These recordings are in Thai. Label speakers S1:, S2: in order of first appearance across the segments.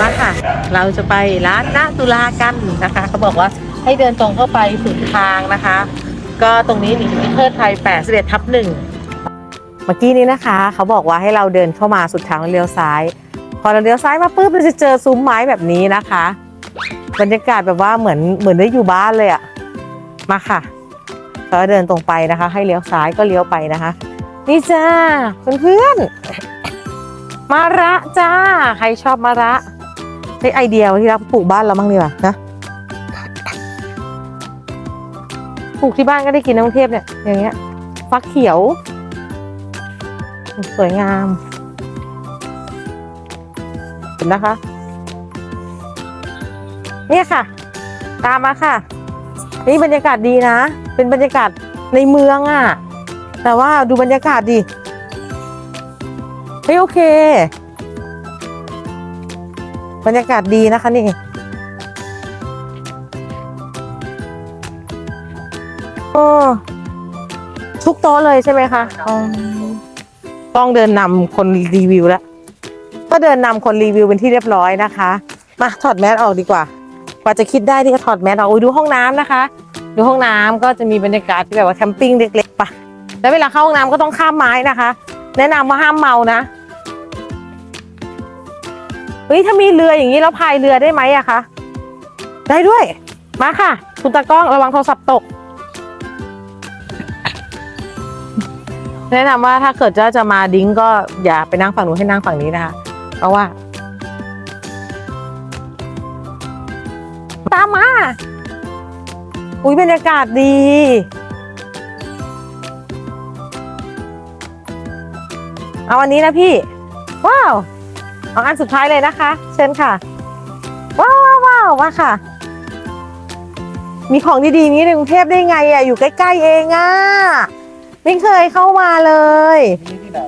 S1: มาค่ะ เราจะไปร้านนาตุลากันนะคะเขาบอกว่าให้เดินตรงเข้าไปสุดทางนะคะ ก็ตรงนี้หนิมิเตอร์ไทย81ทับหนึ่งเมื่อกี้นี้นะคะ เขาบอกว่าให้เราเดินเข้ามาสุดทางแล้วเลี้ยวซ้าย พอเราเลี้ยวซ้ายมาปุ๊บเราจะเจอซุ้มไม้แบบนี้นะคะ บรรยากาศแบบว่าเหมือนเหมือนได้อยู่บ้านเลยอะมาค่ะก็เดินตรงไปนะคะ ให้เลี้ยวซ้ายก็เลี้ยวไปนะคะ นี่จ้าเพื่อนๆมาระจ้า ใครชอบมาระ ได้ไอเดียที่เราปลูกบ้านเราบ้างดีกว่านะปลูกที่บ้านก็ได้กินในกรุงเทพเนี่ยอย่างเงี้ยฟักเขียว สวยงาม เห็นนะคะ เนี่ยค่ะ ตามมาค่ะ นี่บรรยากาศดีนะ เป็นบรรยากาศในเมืองอะ่ะ แต่ว่าดูบรรยากาศดิเฮ้ยโอเค บรรยากาศดีนะคะนี่ โอ้ทุกโต๊ะเลยใช่ไหมคะอ๋อต้องเดินนำคนรีวิวแล้ว ก็เดินนำคนรีวิวเป็นที่เรียบร้อยนะคะ มาถอดแมสออกดีกว่า กว่าจะคิดได้ที่จะถอดแมสออกอุ้ยดูห้องน้ำนะคะ ดูห้องน้ำก็จะมีบรรยากาศที่แบบว่าแคมปิ้งเล็กๆปะแล้วเวลาเข้าห้องน้ำก็ต้องข้ามไม้นะคะ แนะนำว่าห้ามเมานะ เฮ้ยถ้ามีเรืออย่างนี้แล้วพายเรือได้ไหมอะคะได้ด้วย มาค่ะ คุณตากล้องระวังโทรศัพท์ตก แนะนำว่าถ้าเกิดจะจะมาดิ้งก็อย่าไปนั่งฝั่งนู้นให้นั่งฝั่งนี้นะคะเพราะว่า ตามมา อุ้ยบรรยากาศดีเอาอันนี้นะพี่ ว้าว เอาอันสุดท้ายเลยนะคะ เชิญค่ะ ว้าวว้าวว้าวมาค่ะ มีของดีๆนี้ในกรุงเทพได้ไงอะอยู่ใกล้ ๆ เองอะไม่เคยเข้ามาเลย
S2: ที่ไหน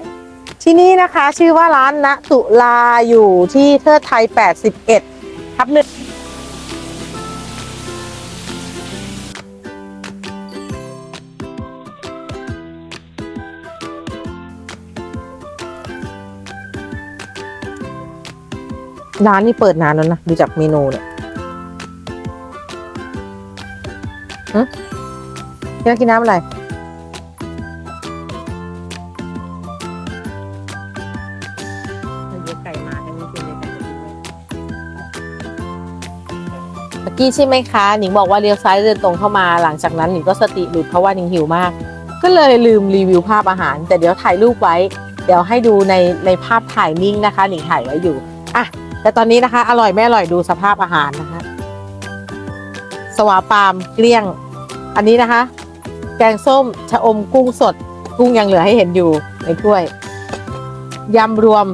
S1: ที่นี่นะคะ ชื่อว่าร้านณตุลาอยู่ที่เทิดไทย 81 ทับหนึ่ง ร้านนี้เปิดนานแล้วนะ ดูจากเมนูเนี่ยฮะพี่นักกินน้ำอะไรมันเยอะไก่มาทั้งนี้เป็นเยอะไก่มาด้วยเมื่อกี้ใช่ไหมคะ หนิงบอกว่าเลี้ยวซ้ายเดินตรงเข้ามา หลังจากนั้นหนิงก็สติหลุดเพราะว่าหนิงหิวมาก ก็เลยลืมรีวิวภาพอาหาร แต่เดี๋ยวถ่ายรูปไว้ เดี๋ยวให้ดูในในภาพถ่ายนิ่งนะคะ หนิงถ่ายไว้อยู่ อะ แต่ตอนนี้นะคะ อร่อยไม่อร่อยดูสภาพอาหารนะคะ สวาปามเกลี้ยง อันนี้นะคะ แกงส้มชะอมกุ้งสด กุ้งยังเหลือให้เห็นอยู่ในถ้วยยำรวม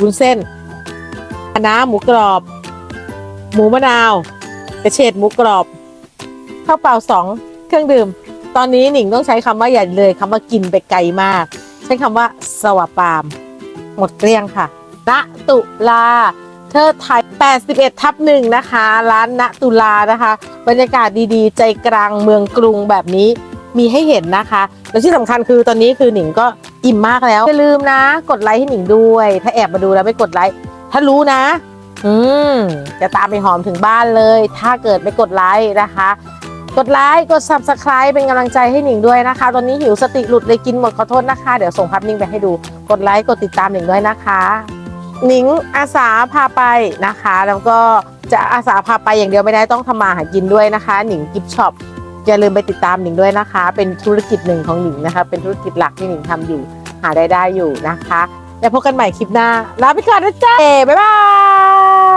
S1: วุ้นเส้นคณะน้าหมูกรอบ หมูมะนาวกระเฉดหมูกรอบข้าวเปล่าสองเครื่องดื่ม ตอนนี้หนิงต้องใช้คำว่าอย่าเลยคำว่ากินไปไกลมาก ใช้คำว่าสวัปาม หมดเกลี้ยงค่ะ ณตุลาเทิดไทย81 ทับหนึ่งนะคะ ร้านณตุลานะคะ บรรยากาศดีๆ ใจกลางเมืองกรุงแบบนี้มีให้เห็นนะคะ และที่สำคัญคือตอนนี้คือหนิงก็อิ่มมากแล้ว อย่าลืมนะ กดไลค์ให้หนิงด้วย ถ้าแอบมาดูแล้วไม่กดไลค์ ถ้ารู้นะ อืม จะตามไปหอมถึงบ้านเลย ถ้าเกิดไม่กดไลค์นะคะ กดไลค์กด subscribe เป็นกำลังใจให้หนิงด้วยนะคะ ตอนนี้หิวสติหลุดเลยกินหมดขอโทษนะคะ เดี๋ยวส่งภาพนิ่งไปให้ดู กดไลค์กดติดตามหนิงด้วยนะคะ นิงอาสาพาไปนะคะ แล้วก็จะอาสาพาไปอย่างเดียวไม่ได้ต้องทำมาหากินด้วยนะคะ หนิงกิฟช็อปอย่าลืมไปติดตามหนิงด้วยนะคะ เป็นธุรกิจหนึ่งของหนิงนะคะ เป็นธุรกิจหลักที่หนิงทำอยู่หารายได้อยู่นะคะแล้วพบกันใหม่คลิปหน้าลาไปก่อนนะจ๊ะบ๊ายบาย